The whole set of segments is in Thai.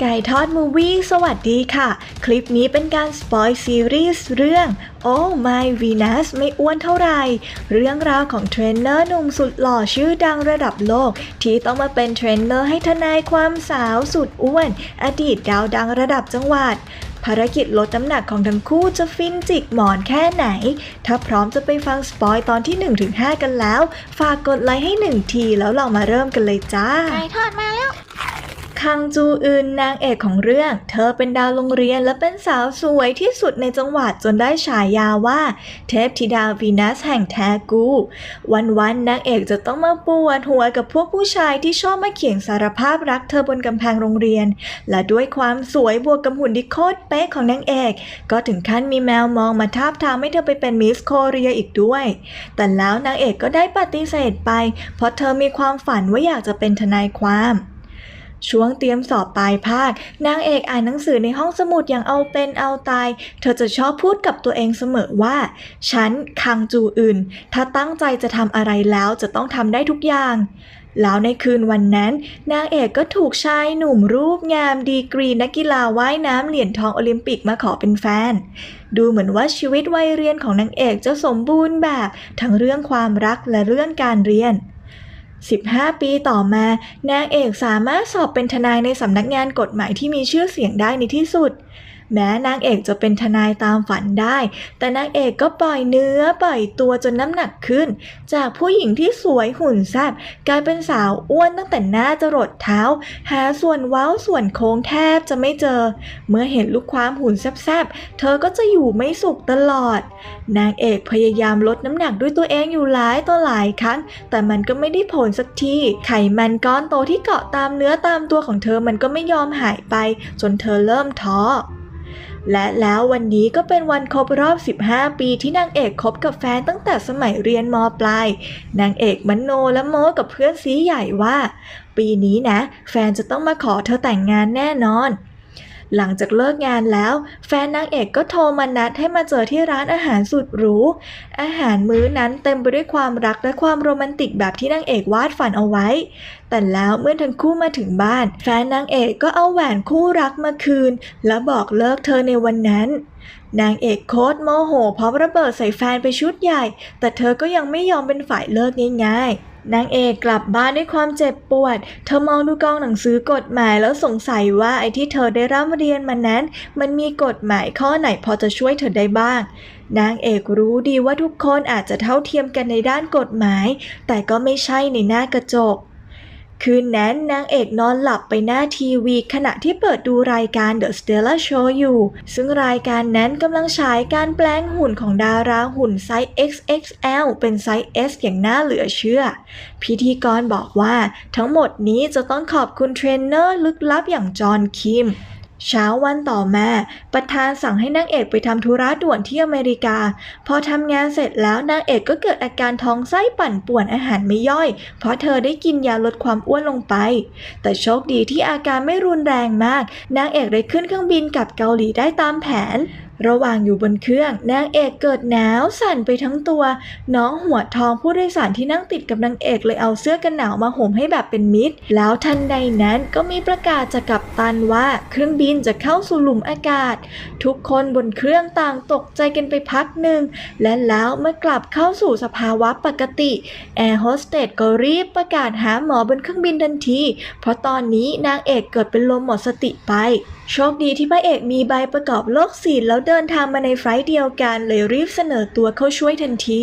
ไก่ทอดมูวี่สวัสดีค่ะ คลิปนี้เป็นการสปอยซีรีส์เรื่อง Oh My Venus ไม่อ้วนเท่าไหร่ เรื่องราวของเทรนเนอร์หนุ่มสุดหล่อชื่อดังระดับโลก ที่ต้องมาเป็นเทรนเนอร์ให้ทนายความสาวสุดอ้วน อดีตดาวดังระดับจังหวัด ภารกิจลดน้ำหนักของทั้งคู่จะฟินจิกหมอนแค่ไหน ถ้าพร้อมจะไปฟังสปอยตอนที่ 1-5 กันแล้ว ฝากกดไลค์ให้ 1 ทีแล้วเรามาเริ่มกันเลยจ้าไก่ทอดมาแล้ว คังจูอึนนางเอกของเรื่อง เธอเป็นดาวโรงเรียนและเป็นสาวสวยที่สุดในจังหวัดจนได้ฉายาว่า เทพธิดาวีนัสแห่งแทกู วันๆนางเอกจะต้องมาปวดหัวกับพวกผู้ชายที่ชอบมาเขียนสารภาพรักเธอบนกำแพงโรงเรียน และด้วยความสวยบวกกับหุ่นที่โคตรเป๊ะของนางเอก ก็ถึงขั้นมีแมวมองมาทาบทามให้เธอไปเป็นมิสโคเรียอีกด้วย แต่แล้วนางเอกก็ได้ปฏิเสธไป เพราะเธอมีความฝันว่าอยากจะเป็นทนายความ ช่วงเตรียมสอบปลายภาคนางเอกอ่านหนังสือในห้องสมุดอย่างเอาเป็นเอาตาย เธอจะชอบพูดกับตัวเองเสมอว่า ฉันคังจูอื่นถ้าตั้งใจจะทำอะไรแล้วจะต้องทำได้ทุกอย่าง แล้วในคืนวันนั้น นางเอกก็ถูกชายหนุ่มรูปงามดีกรีนักกีฬาว่ายน้ำเหรียญทองโอลิมปิกมาขอเป็นแฟน ดูเหมือนว่าชีวิตวัยเรียนของนางเอกจะสมบูรณ์แบบ ทั้งเรื่องความรักและเรื่องการเรียน 15 ปีต่อมานางเอกสามารถสอบเป็นทนายในสำนักงานกฎหมายที่มีชื่อเสียงได้ในที่สุด แม้นางเอกจะเป็นทนายตามฝันได้ แต่นางเอกก็ปล่อยเนื้อปล่อยตัวจนน้ำหนักขึ้น จากผู้หญิงที่สวยหุ่นแซ่บกลายเป็นสาวอ้วนตั้งแต่หน้าจรดเท้า หาส่วนเว้าส่วนโค้งแทบจะไม่เจอ เมื่อเห็นลูกความหุ่นแซ่บๆ เธอก็จะอยู่ไม่สุขตลอด นางเอกพยายามลดน้ำหนักด้วยตัวเองอยู่หลายต่อหลายครั้ง แต่มันก็ไม่ได้ผลสักทีไขมันก้อนโตที่เกาะตามเนื้อตามตัวของเธอมันก็ไม่ยอมหายไป จนเธอเริ่มท้อ และแล้ววันนี้ก็เป็นวันครบรอบ 15 ปีที่นางเอกคบกับแฟนตั้งแต่สมัยเรียนมปลาย นางเอกมันโนและโมกับเพื่อนซีใหญ่ว่า ปีนี้นะ แฟนจะต้องมาขอเธอแต่งงานแน่นอน หลังจากเลิกงานแล้ว แฟนนางเอกก็โทรมานัดให้มาเจอที่ร้านอาหารสุดหรู อาหารมื้อนั้นเต็มไปด้วยความรักและความโรแมนติกแบบที่นางเอกวาดฝันเอาไว้ แต่แล้วเมื่อทั้งคู่มาถึงบ้าน แฟนนางเอกก็เอาแหวนคู่รักมาคืน และบอกเลิกเธอในวันนั้นนางเอกโคตรโมโหเพราะระเบิดใส่แฟนไปชุดใหญ่ แต่เธอก็ยังไม่ยอมเป็นฝ่ายเลิกง่ายๆ นางเอกกลับบ้านด้วยความเจ็บปวด เธอมองดูกองหนังสือกฎหมายแล้วสงสัยว่าไอ้ที่เธอได้ร่ำเรียนมานั้น มันมีกฎหมายข้อไหนพอจะช่วยเธอได้บ้าง นางเอกรู้ดีว่าทุกคนอาจจะเท่าเทียมกันในด้านกฎหมาย แต่ก็ไม่ใช่ในหน้ากระจก คืนนั้นนางเอกนอนหลับไปหน้าทีวี ขณะที่เปิดดูรายการ The Stella Show อยู่ ซึ่งรายการนั้นกำลังฉายการแปลงหุ่นของดาราหุ่นไซส์ XXL เป็นไซส์ S อย่างน่าเหลือเชื่อ พิธีกรบอกว่าทั้งหมดนี้จะต้องขอบคุณเทรนเนอร์ลึกลับอย่างจอห์นคิม เช้าวันต่อมาประธานสั่งให้นางเอกไปทำธุระด่วนที่อเมริกา พอทำงานเสร็จแล้วนางเอกก็เกิดอาการท้องไส้ปั่นป่วนอาหารไม่ย่อย เพราะเธอได้กินยาลดความอ้วนลงไป แต่โชคดีที่อาการไม่รุนแรงมาก นางเอกได้ขึ้นเครื่องบินกลับเกาหลีได้ตามแผน ระหว่างอยู่บนเครื่องนางเอกเกิดหนาวสั่นไปทั้งตัว น้องหัวทองผู้โดยสารที่นั่งติดกับนางเอกเลยเอาเสื้อกันหนาวมาห่มให้แบบเป็นมิตรแล้วทันใดนั้นก็มีประกาศจากกัปตันว่าเครื่องบินจะเข้าสู่หลุมอากาศ ทุกคนบนเครื่องต่างตกใจกันไปพักหนึ่งและแล้วเมื่อกลับเข้าสู่สภาวะปกติแอร์โฮสเตสก็รีบประกาศหาหมอบนเครื่องบินทันที เพราะตอนนี้นางเอกเกิดเป็นลมหมดสติไป โชคดีที่พระเอกมีใบประกอบโรคศีลแล้วเดินทางมาในไฟล์เดียวกันเลยรีบเสนอตัวเข้าช่วยทันที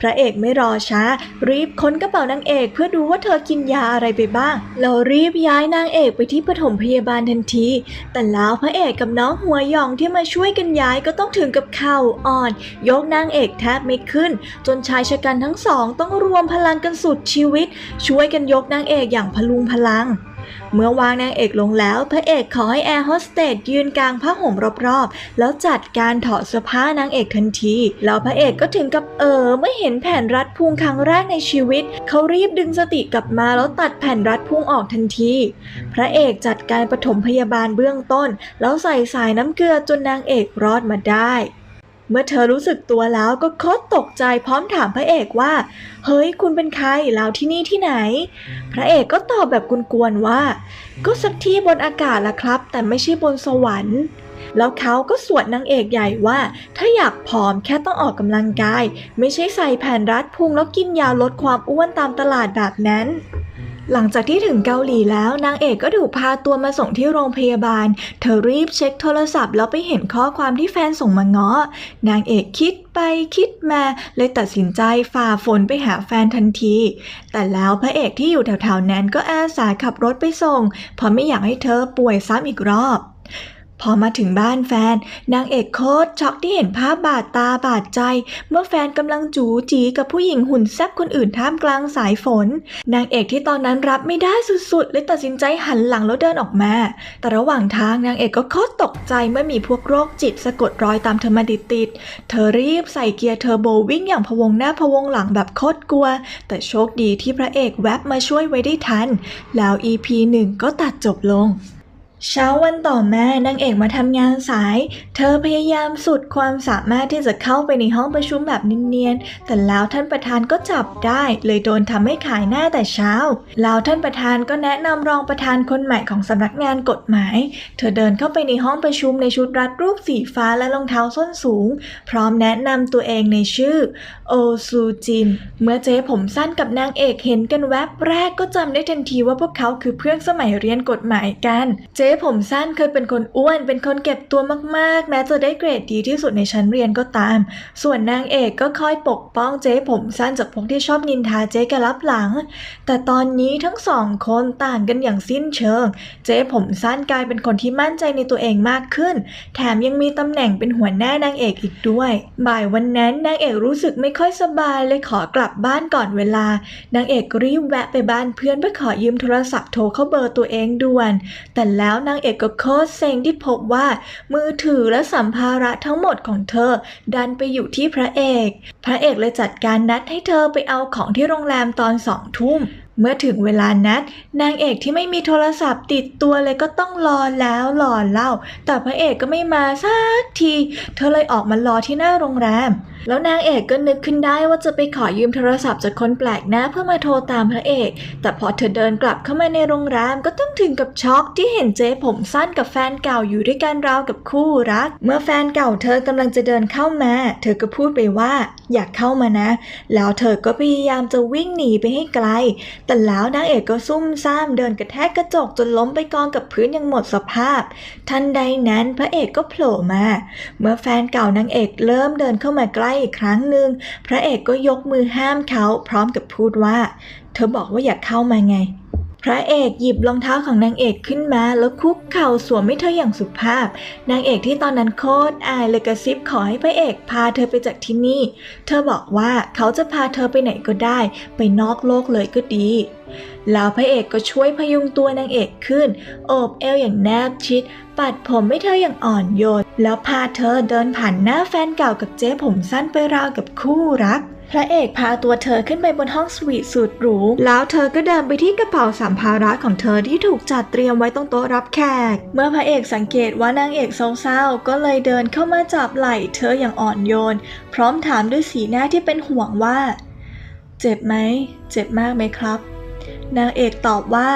พระเอกไม่รอช้า รีบค้นกระเป๋านางเอกเพื่อดูว่าเธอกินยาอะไรไปบ้างแล้วรีบย้ายนางเอกไปที่ปฐมพยาบาลทันที แต่แล้วพระเอกกับน้องหัวหยองที่มาช่วยกันย้ายก็ต้องถึงกับเข่าอ่อน ยกนางเอกแทบไม่ขึ้น จนชายชะกันทั้งสอง ต้องรวมพลังกันสุดชีวิต ช่วยกันยกนางเอกอย่างพลุงพลัง เมื่อวางนางเอกลงแล้ว พระเอกขอให้แอร์โฮสเตสยืนกลางผ้าห่มรอบๆ แล้วจัดการถอดเสื้อผ้านางเอกทันที แล้วพระเอกก็ถึงกับเออเมื่อเห็นแผ่นรัดพุงครั้งแรกในชีวิต เขารีบดึงสติกลับมาแล้วตัดแผ่นรัดพุงออกทันที พระเอกจัดการปฐมพยาบาลเบื้องต้น แล้วใส่สายน้ำเกลือจนนางเอกรอดมาได้ เมื่อเธอรู้สึกตัวแล้วก็โคตรตกใจพร้อมถามพระเอกว่า เฮ้ยคุณเป็นใครแล้วที่นี่ที่ไหน พระเอกก็ตอบแบบกวนๆว่า ก็สักที่บนอากาศละครับ แต่ไม่ใช่บนสวรรค์ แล้วเขาก็สวดนางเอกใหญ่ว่า ถ้าอยากผอมแค่ต้องออกกำลังกาย ไม่ใช่ใส่แผ่นรัดพุงแล้วกินยาลดความอ้วนตามตลาดแบบนั้น หลังจากที่ถึงเกาหลีแล้วนางเอกก็ถูกพาตัวมาส่งที่โรงพยาบาล เธอรีบเช็คโทรศัพท์แล้วไปเห็นข้อความที่แฟนส่งมาง้อนางเอกคิดไปคิดมาเลยตัดสินใจฝ่าฝนไปหาแฟนทันที แต่แล้วพระเอกที่อยู่แถวๆนั้นก็อาสาขับรถไปส่ง เพราะไม่อยากให้เธอป่วยซ้ำอีกรอบ พอมาถึงบ้านแฟน นางเอกโคตรช็อกที่เห็นภาพบาดตาบาดใจ เมื่อแฟนกำลังจูจีกับผู้หญิงหุ่นแซ่บคนอื่นท่ามกลางสายฝน นางเอกที่ตอนนั้นรับไม่ได้สุดๆเลยตัดสินใจหันหลังแล้วเดินออกมา แต่ระหว่างทางนางเอกก็โคตรตกใจเมื่อมีพวกโรคจิตสะกดรอยตามเธอมาติดๆเธอรีบใส่เกียร์เทอร์โบวิ่งอย่างพะวงหน้าพะวงหลังแบบโคตรกลัว แต่โชคดีที่พระเอกแวบมาช่วยไว้ได้ทัน แล้ว EP หนึ่งก็ตัดจบลง เช้าวันต่อมานางเอกมาทำงานสาย เธอพยายามสุดความสามารถที่จะเข้าไปในห้องประชุมแบบเนียนๆ แต่แล้วท่านประธานก็จับได้ เลยโดนทำให้ขายหน้าแต่เช้า แล้วท่านประธานก็แนะนำรองประธานคนใหม่ของสำนักงานกฎหมาย เธอเดินเข้าไปในห้องประชุมในชุดรัดรูปสีฟ้าและรองเท้าส้นสูง พร้อมแนะนำตัวเองในชื่อโอซูจิน เมื่อเจ๊ผมสั้นกับนางเอกเห็นกันแวบแรกก็จำได้ทันทีว่าพวกเขาคือเพื่อนสมัยเรียนกฎหมายกัน เจ๊ผมสั้นเคยเป็นคนอ้วน เป็นคนเก็บตัวมากๆ แม้จะได้เกรดดีที่สุดในชั้นเรียนก็ตาม ส่วนนางเอกก็คอยปกป้องเจ๊ผมสั้นจากพวกที่ชอบนินทาเจ๊แกลับหลัง แต่ตอนนี้ทั้งสองคนต่างกันอย่างสิ้นเชิง เจ๊ผมสั้นกลายเป็นคนที่มั่นใจในตัวเองมากขึ้น แถมยังมีตำแหน่งเป็นหัวหน้านางเอกอีกด้วย บ่ายวันนั้นนางเอกรู้สึกไม่ค่อยสบายเลยขอกลับบ้านก่อนเวลานางเอกรีบแวะไปบ้านเพื่อนเพื่อขอยืมโทรศัพท์โทรเข้าเบอร์ตัวเองด่วน แต่แล้วนางเอกก็โคตรเซ็งที่พบว่า มือถือและสัมภาระทั้งหมดของเธอ ดันไปอยู่ที่พระเอก พระเอกเลยจัดการนัดให้เธอไปเอาของที่โรงแรมตอนสองทุ่ม เมื่อถึงเวลานัด นางเอกที่ไม่มีโทรศัพท์ติดตัวเลยก็ต้องรอแล้วรอเล่า แต่พระเอกก็ไม่มาสักที เธอเลยออกมารอที่หน้าโรงแรม แล้วนางเอกก็นึกขึ้นได้ว่าจะไปขอยืมโทรศัพท์จากคนแปลกหน้าเพื่อมาโทรตามพระเอก แต่พอเธอเดินกลับเข้ามาในโรงแรมก็ต้องถึงกับช็อกที่เห็นเจ๊ผมสั้นกับแฟนเก่าอยู่ด้วยกันราวกับคู่รัก เมื่อแฟนเก่าเธอกำลังจะเดินเข้ามา เธอก็พูดไปว่าอยากเข้ามานะ แล้วเธอก็พยายามจะวิ่งหนีไปให้ไกล แต่แล้วนางเอกก็ซุ่มซ่ามเดินกระแทกกระจกจนล้มไปกองกับพื้นอย่างหมดสภาพ ทันใดนั้นพระเอกก็โผล่มา เมื่อแฟนเก่านางเอกเริ่มเดินเข้ามาใกล้อีกครั้งหนึ่งพระเอกก็ยกมือห้ามเขาพร้อมกับพูดว่า เธอบอกว่าอยากเข้ามาไง พระเอกหยิบรองเท้าของนางเอกขึ้นมา แล้วคุกเข่าสวมให้เธออย่างสุภาพ นางเอกที่ตอนนั้นโคตรอายเลยกระซิบขอให้พระเอกพาเธอไปจากที่นี่ เธอบอกว่าเขาจะพาเธอไปไหนก็ได้ ไปนอกโลกเลยก็ดี แล้วพระเอกก็ช่วยพยุงตัวนางเอกขึ้น โอบเอวอย่างแนบชิด ปัดผมให้เธออย่างอ่อนโยน แล้วพาเธอเดินผ่านหน้าแฟนเก่ากับเจ๊ผมสั้นไปราวกับคู่รัก พระเอกพาตัวเธอขึ้นไปบนห้องสวีทสุดหรู แล้วเธอก็เดินไปที่กระเป๋าสัมภาระของเธอที่ถูกจัดเตรียมไว้ตรงโต๊ะรับแขก เมื่อพระเอกสังเกตว่านางเอกเศร้าๆ ก็เลยเดินเข้ามาจับไหล่เธออย่างอ่อนโยน พร้อมถามด้วยสีหน้าที่เป็นห่วงว่า เจ็บไหม เจ็บมากไหมครับ นางเอกตอบว่า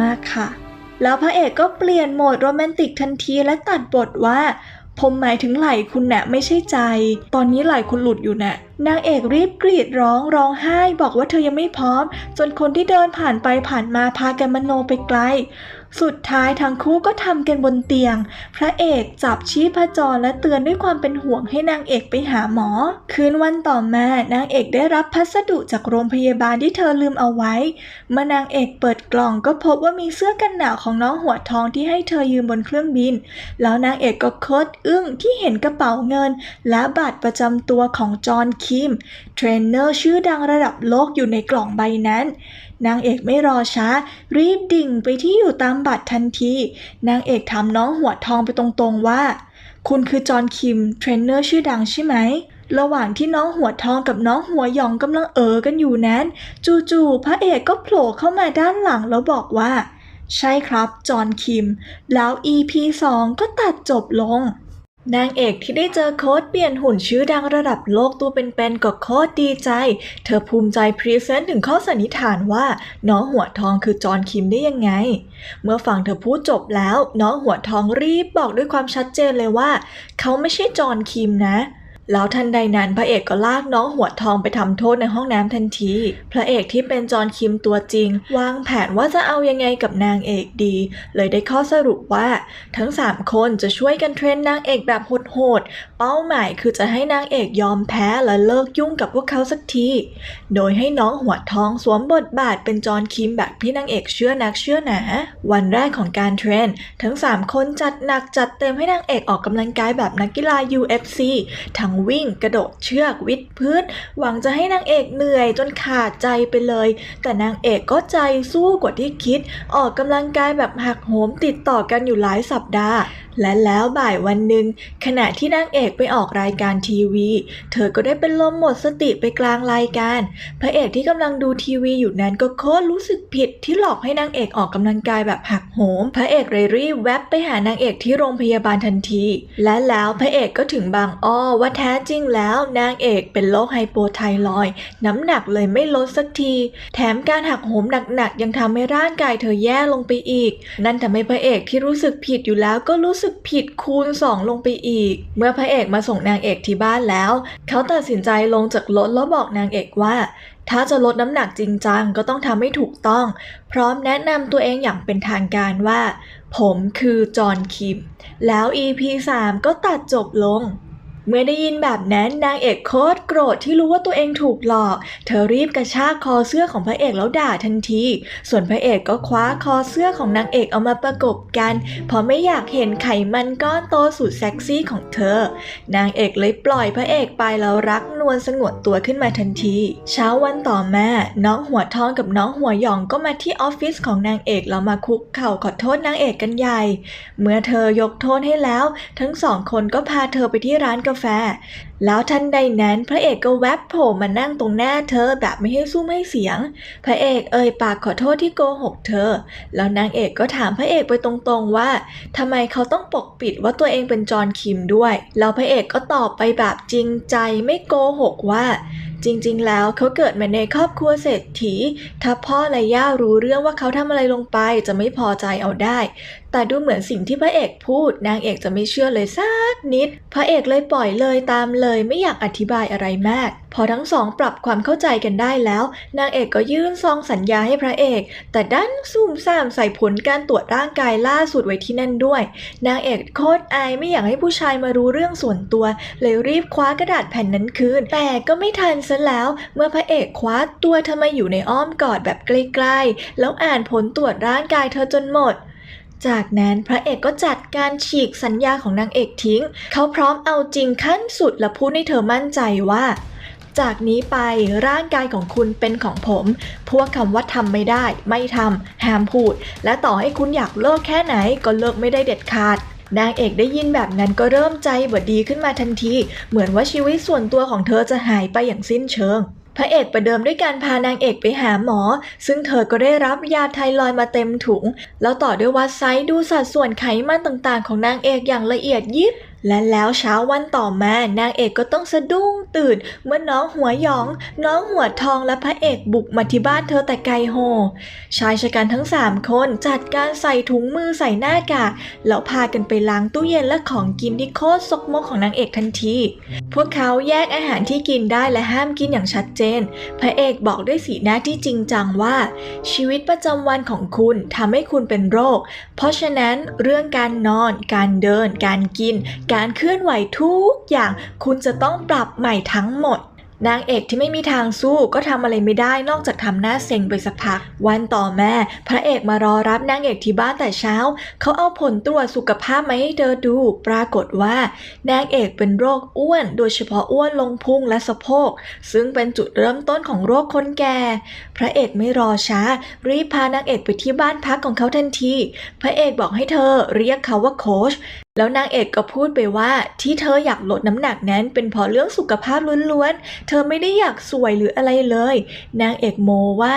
มากค่ะ แล้วพระเอกก็เปลี่ยนโหมดโรแมนติกทันทีและตัดบทว่า ผมหมายถึงไหล่คุณน่ะไม่ใช่ใจ ตอนนี้ไหล่คุณหลุดอยู่น่ะนางเอกรีบกรีดร้องร้องไห้ บอกว่าเธอยังไม่พร้อม จนคนที่เดินผ่านไปผ่านมาพากันมโนไปไกล สุดท้ายทั้งคู่ก็ทำกันบนเตียง พระเอกจับชี้พจรและเตือนด้วยความเป็นห่วงให้นางเอกไปหาหมอ คืนวันต่อมานางเอกได้รับพัสดุจากโรงพยาบาลที่เธอลืมเอาไว้ เมื่อนางเอกเปิดกล่องก็พบว่ามีเสื้อกันหนาวของน้องหัวทองที่ให้เธอยืมบนเครื่องบิน แล้วนางเอกก็โคตรอึ้งที่เห็นกระเป๋าเงิน และบัตรประจำตัวของจอห์นคิมเทรนเนอร์ชื่อดังระดับโลกอยู่ในกล่องใบนั้น นางเอกไม่รอช้า รีบดิ่งไปที่อยู่ตามบัตรทันที นางเอกถามน้องหัวทองไปตรงๆว่า คุณคือจอห์นคิมเทรนเนอร์ชื่อดังใช่ไหมระหว่างที่น้องหัวทองกับน้องหัวหยองกำลังเออกันอยู่นั้น จู่ๆพระเอกก็โผล่เข้ามาด้านหลังแล้วบอกว่า ใช่ครับ จอห์นคิม แล้ว EP 2 ก็ตัดจบลง นางเอกที่ได้เจอโค้ดเปลี่ยนหุ่นชื่อดังระดับโลกตัวเป็นๆก็โคตรดีใจ เธอภูมิใจพรีเซนต์ถึงข้อสันนิษฐานว่า น้องหัวทองคือจอห์นคิมได้ยังไง เมื่อฟังเธอพูดจบแล้ว น้องหัวทองรีบบอกด้วยความชัดเจนเลยว่า เขาไม่ใช่จอห์นคิมนะ แล้วทันใดนั้นพระเอกก็ลากน้องหัวทองไปทำโทษในห้องน้ำทันที พระเอกที่เป็นจอห์นคิมตัวจริง วางแผนว่าจะเอายังไงกับนางเอกดี เลยได้ข้อสรุปว่า ทั้ง 3 คนจะช่วยกันเทรนนางเอกแบบโหดๆเป้าหมายคือจะให้นางเอกยอมแพ้และเลิกยุ่งกับพวกเขาสักที โดยให้น้องหัวทองสวมบทบาทเป็นจอห์นคิมแบบที่นางเอกเชื่อนักเชื่อหนา วันแรกของการเทรนทั้ง 3 คนจัดหนักจัดเต็มให้นางเอกออกกำลังกายแบบนักกีฬา UFC ทั้งวิ่งกระโดดเชือกวิดพื้น หวังจะให้นางเอกเหนื่อยจนขาดใจไปเลย แต่นางเอกก็ใจสู้กว่าที่คิด ออกกำลังกายแบบหักโหมติดต่อกันอยู่หลายสัปดาห์ และแล้วบ่ายวันหนึ่งขณะที่นางเอกไปออกรายการทีวี เธอก็ได้เป็นลมหมดสติไปกลางรายการ พระเอกที่กำลังดูทีวีอยู่นั้นก็โคตรรู้สึกผิดที่หลอกให้นางเอกออกกำลังกายแบบหักโหม พระเอกเลยรีบแวบไปหานางเอกที่โรงพยาบาลทันที และแล้วพระเอกก็ถึงบางอ้อว่าแทท้จริงแล้วนางเอกเป็นโรคไฮโปไทรอยน้ำหนักเลยไม่ลดสักที แถมการหักโหมหนักๆยังทำให้ร่างกายเธอแย่ลงไปอีก นั่นทำให้พระเอกที่รู้สึกผิดอยู่แล้วก็รู้สึกผิดคูณสองลงไปอีก เมื่อพระเอกมาส่งนางเอกที่บ้านแล้ว เขาตัดสินใจลงจากรถแล้วบอกนางเอกว่าถ้าจะลดน้ำหนักจริงจังก็ต้องทำให้ถูกต้อง พร้อมแนะนำตัวเองอย่างเป็นทางการว่า ผมคือจอห์นคิม แล้ว EP 3 ก็ตัดจบลง เมื่อได้ยินแบบนั้นนางเอกโคตรโกรธที่รู้ว่าตัวเองถูกหลอก เธอรีบกระชากคอเสื้อของพระเอกแล้วด่าทันที ส่วนพระเอกก็คว้าคอเสื้อของนางเอกเอามาประกบกัน เพราะไม่อยากเห็นไขมันก้อนโตสุดเซ็กซี่ของเธอ นางเอกเลยปล่อยพระเอกไปแล้วรักนวลสงวนตัวขึ้นมาทันที เช้าวันต่อมาน้องหัวทองกับน้องหัวหยองก็มาที่ออฟฟิศของนางเอกแล้วมาคุกเข่าขอโทษนางเอกกันใหญ่ เมื่อเธอยกโทษให้แล้ว ทั้งสองคนก็พาเธอไปที่ร้านกาแฟแล้วทันใดนั้นพระเอกก็แวบโผล่มานั่งตรงหน้าเธอแบบไม่ให้สู้ไม่เสียง พระเอกเอ่ยปากขอโทษที่โกหกเธอ แล้วนางเอกก็ถามพระเอกไปตรงๆว่าทำไมเขาต้องปกปิดว่าตัวเองเป็นจอห์นคิมด้วย แล้วพระเอกก็ตอบไปแบบจริงใจไม่โกหกว่า จริงๆ แล้วเขาเกิดมาในครอบครัวเศรษฐี ถ้าพ่อและย่ารู้เรื่องว่าเขาทำอะไรลงไปจะไม่พอใจเอาได้ แต่ดูเหมือนสิ่งที่พระเอกพูด นางเอกจะไม่เชื่อเลยสักนิด พระเอกเลยปล่อยเลยตามเลยไม่อยากอธิบายอะไรมาก พอทั้งสองปรับความเข้าใจกันได้แล้ว นางเอกก็ยื่นซองสัญญาให้พระเอก แต่ดันซุ่มซ่ามใส่ผลการตรวจร่างกายล่าสุดไว้ที่นั่นด้วย นางเอกโคตรอายไม่อยากให้ผู้ชายมารู้เรื่องส่วนตัว เลยรีบคว้ากระดาษแผ่นนั้นคืน แต่ก็ไม่ทันซะแล้วเมื่อพระเอกคว้าตัวเธอมาอยู่ในอ้อมกอดแบบใกล้ๆ แล้วอ่านผลตรวจร่างกายเธอจนหมด จากนั้นพระเอกก็จัดการฉีกสัญญาของนางเอกทิ้ง เขาพร้อมเอาจริงขั้นสุดและพูดให้เธอมั่นใจว่าจากนี้ไปร่างกายของคุณเป็นของผม พวกคำว่าทำไม่ได้ ไม่ทำห้ามพูด และต่อให้คุณอยากเลิกแค่ไหนก็เลิกไม่ได้เด็ดขาด นางเอกได้ยินแบบนั้นก็เริ่มใจบดดีขึ้นมาทันที เหมือนว่าชีวิตส่วนตัวของเธอจะหายไปอย่างสิ้นเชิง พระเอกประเดิมด้วยการพานางเอกไปหาหมอ ซึ่งเธอก็ได้รับยาไทรอยมาเต็มถุง แล้วต่อด้วยวัดไซส์ดูสัดส่วนไขมันต่างๆ ของนางเอกอย่างละเอียดยิบ และแล้วเช้าวันต่อมานางเอกก็ต้องสะดุ้งตื่น เมื่อน้องหัวหยอง น้องหัวทองและพระเอกบุกมาที่บ้านเธอแต่ไกลโฮชายชะกันทั้ง3คนจัดการใส่ถุงมือใส่หน้ากากแล้วพากันไปล้างตู้เย็นและของกินที่โคตรซกมกของนางเอกทันที พวกเขาแยกอาหารที่กินได้และห้ามกินอย่างชัดเจน พระเอกบอกด้วยสีหน้าที่จริงจังว่า ชีวิตประจำวันของคุณทำให้คุณเป็นโรค เพราะฉะนั้นเรื่องการนอน การเดิน การกินการเคลื่อนไหวทุกอย่างคุณจะต้องปรับใหม่ทั้งหมด นางเอกที่ไม่มีทางสู้ก็ทำอะไรไม่ได้นอกจากทำหน้าเซ็งไปสักพัก วันต่อแม่พระเอกมารอรับนางเอกที่บ้านแต่เช้า เขาเอาผลตรวจสุขภาพมาให้เธอดู ปรากฏว่านางเอกเป็นโรคอ้วน โดยเฉพาะอ้วนลงพุงและสะโพก ซึ่งเป็นจุดเริ่มต้นของโรคคนแก่ พระเอกไม่รอช้า รีบพานางเอกไปที่บ้านพักของเขาทันที พระเอกบอกให้เธอเรียกเขาว่าโค้ชแล้วนางเอกก็พูดไปว่าที่เธออยากลดน้ำหนักนั้นเป็นเพราะเรื่องสุขภาพล้วนๆ เธอไม่ได้อยากสวยหรืออะไรเลย นางเอกโมว่า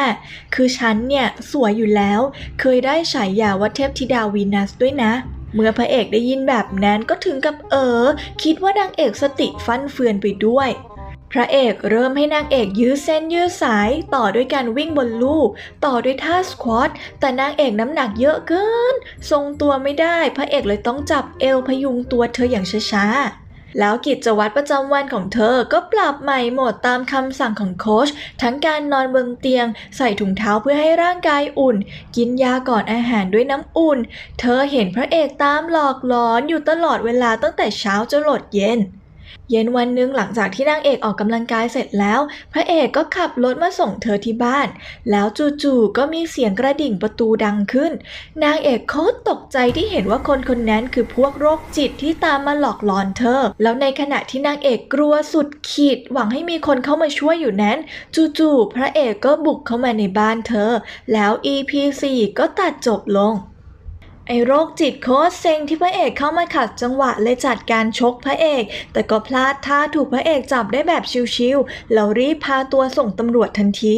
คือฉันเนี่ยสวยอยู่แล้ว เคยได้ฉายาว่าเทพธิดาวีนัสด้วยนะ เมื่อพระเอกได้ยินแบบนั้นก็ถึงกับเออ คิดว่านางเอกสติฟันเฟือนไปด้วย พระเอกเริ่มให้นางเอกยื้อเส้นยื้อสาย ต่อด้วยการวิ่งบนลู่ต่อด้วยท่าสควอตแต่นางเอกน้ำหนักเยอะเกิน ทรงตัวไม่ได้ พระเอกเลยต้องจับเอวพยุงตัวเธออย่างช้าๆแล้วกิจวัตรประจำวันของเธอก็ปรับใหม่หมดตามคำสั่งของโค้ชทั้งการนอนบนเตียง ใส่ถุงเท้าเพื่อให้ร่างกายอุ่น กินยาก่อนอาหารด้วยน้ำอุ่น เธอเห็นพระเอกตามหลอกหลอนอยู่ตลอดเวลาตั้งแต่เช้าจนหลดเย็น เย็นวันหนึ่งหลังจากที่นางเอกออกกำลังกายเสร็จแล้ว พระเอกก็ขับรถมาส่งเธอที่บ้าน แล้วจู่ๆก็มีเสียงกระดิ่งประตูดังขึ้น นางเอกโคตรตกใจที่เห็นว่าคนคนนั้นคือพวกโรคจิตที่ตามมาหลอกหลอนเธอ แล้วในขณะที่นางเอกกลัวสุดขีด หวังให้มีคนเข้ามาช่วยอยู่นั้น จู่ๆพระเอกก็บุกเข้ามาในบ้านเธอ แล้ว EP 4ก็ตัดจบลง ไอโรคจิตโคตรเซ็งที่พระเอกเข้ามาขัดจังหวะเลยจัดการชกพระเอก แต่ก็พลาดท่าถูกพระเอกจับได้แบบชิวๆแล้วรีบพาตัวส่งตำรวจทันที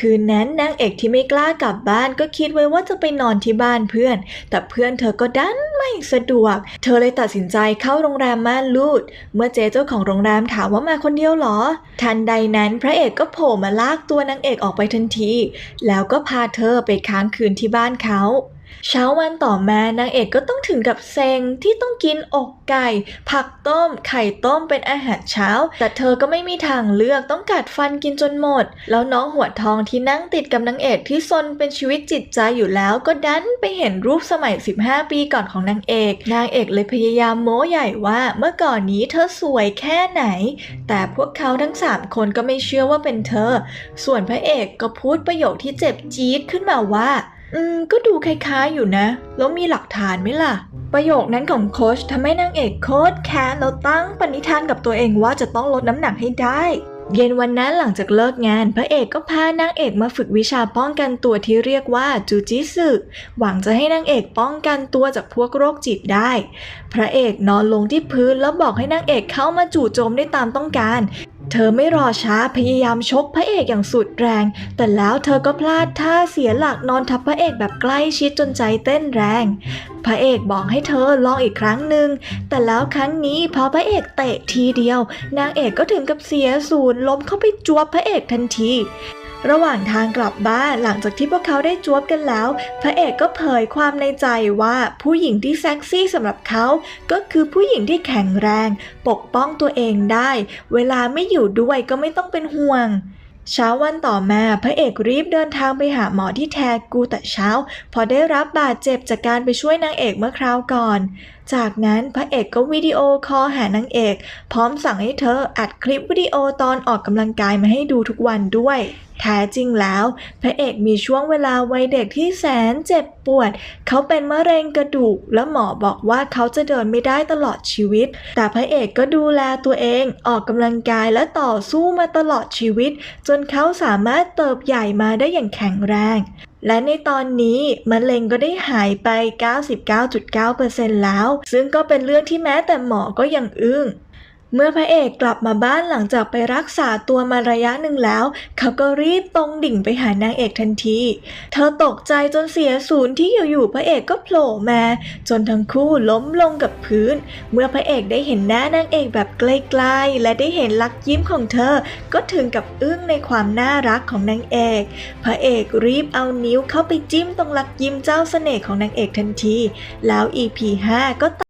คืนนั้นนางเอกที่ไม่กล้ากลับบ้านก็คิดไว้ว่าจะไปนอนที่บ้านเพื่อน แต่เพื่อนเธอก็ดันไม่สะดวก เธอเลยตัดสินใจเข้าโรงแรมม่านรูด เมื่อเจ๊เจ้าของโรงแรมถามว่ามาคนเดียวเหรอ ทันใดนั้นพระเอกก็โผล่มาลากตัวนางเอกออกไปทันที แล้วก็พาเธอไปค้างคืนที่บ้านเขา เช้าวันต่อมานางเอกก็ต้องถึงกับเซ็งที่ต้องกินอกไก่ ผักต้ม ไข่ต้มเป็นอาหารเช้า แต่เธอก็ไม่มีทางเลือกต้องกัดฟันกินจนหมด แล้วน้องหัวทองที่นั่งติดกับนางเอกที่ซนเป็นชีวิตจิตใจอยู่แล้วก็ดันไปเห็นรูปสมัย 15 ปีก่อนของนางเอก นางเอกเลยพยายามโม้ใหญ่ว่าเมื่อก่อนนี้เธอสวยแค่ไหน แต่พวกเขาทั้ง 3 คนก็ไม่เชื่อว่าเป็นเธอ ส่วนพระเอกก็พูดประโยคที่เจ็บจี๊ดขึ้นมาว่า อืม ก็ดูคล้ายๆอยู่นะ แล้วมีหลักฐานไหมล่ะ ประโยคนั้นของโค้ชทำให้นางเอกโคตรแค้นแล้วตั้งปณิธานกับตัวเองว่าจะต้องลดน้ำหนักให้ได้ เย็นวันนั้นหลังจากเลิกงาน พระเอกก็พานางเอกมาฝึกวิชาป้องกันตัวที่เรียกว่าจูจิสึหวังจะให้นางเอกป้องกันตัวจากพวกโรคจิตได้ พระเอกนอนลงที่พื้นแล้วบอกให้นางเอกเข้ามาจู่โจมได้ตามต้องการ เธอไม่รอช้าพยายามชกพระเอกอย่างสุดแรง แต่แล้วเธอก็พลาดท่าเสียหลักนอนทับพระเอกแบบใกล้ชิดจนใจเต้นแรง พระเอกบอกให้เธอลองอีกครั้งหนึ่ง แต่แล้วครั้งนี้พอพระเอกเตะทีเดียว นางเอกก็ถึงกับเสียศูนย์ล้มเข้าไปจวบพระเอกทันที ระหว่างทางกลับบ้านหลังจากที่พวกเขาได้จวบกันแล้ว พระเอกก็เผยความในใจว่าผู้หญิงที่เซ็กซี่สำหรับเขา ก็คือผู้หญิงที่แข็งแรง ปกป้องตัวเองได้ เวลาไม่อยู่ด้วยก็ไม่ต้องเป็นห่วงเช้าวันต่อมาพระเอกรีบเดินทางไปหาหมอที่แทกูแต่เช้า พอได้รับบาดเจ็บจากการไปช่วยนางเอกเมื่อคราวก่อนจากนั้นพระเอกก็วิดีโอคอลหานางเอก พร้อมสั่งให้เธออัดคลิปวิดีโอตอนออกกำลังกายมาให้ดูทุกวันด้วยแท้จริงแล้ว พระเอกมีช่วงเวลาวัยเด็กที่แสนเจ็บปวด เขาเป็นมะเร็งกระดูก และหมอบอกว่าเขาจะเดินไม่ได้ตลอดชีวิต แต่พระเอกก็ดูแลตัวเองออกกำลังกายและต่อสู้มาตลอดชีวิต จนเขาสามารถเติบใหญ่มาได้อย่างแข็งแรง และในตอนนี้มะเร็งก็ได้หายไป 99.9%แล้ว ซึ่งก็เป็นเรื่องที่แม้แต่หมอก็ยังอึ้ง เมื่อพระเอกกลับมาบ้านหลังจากไปรักษาตัวมาระยะหนึ่งแล้ว เขาก็รีบตรงดิ่งไปหานางเอกทันที เธอตกใจจนเสียศูนย์ที่อยู่ๆพระเอกก็โผล่มา จนทั้งคู่ล้มลงกับพื้น เมื่อพระเอกได้เห็นหน้านางเอกแบบไกล้ๆและได้เห็นลักยิ้มของเธอ ก็ถึงกับอึ้งในความน่ารักของนางเอก พระเอกรีบเอานิ้วเข้าไปจิ้มตรงลักยิ้มเจ้าเสน่ห์ของนางเอกทันที แล้ว EP 5ก็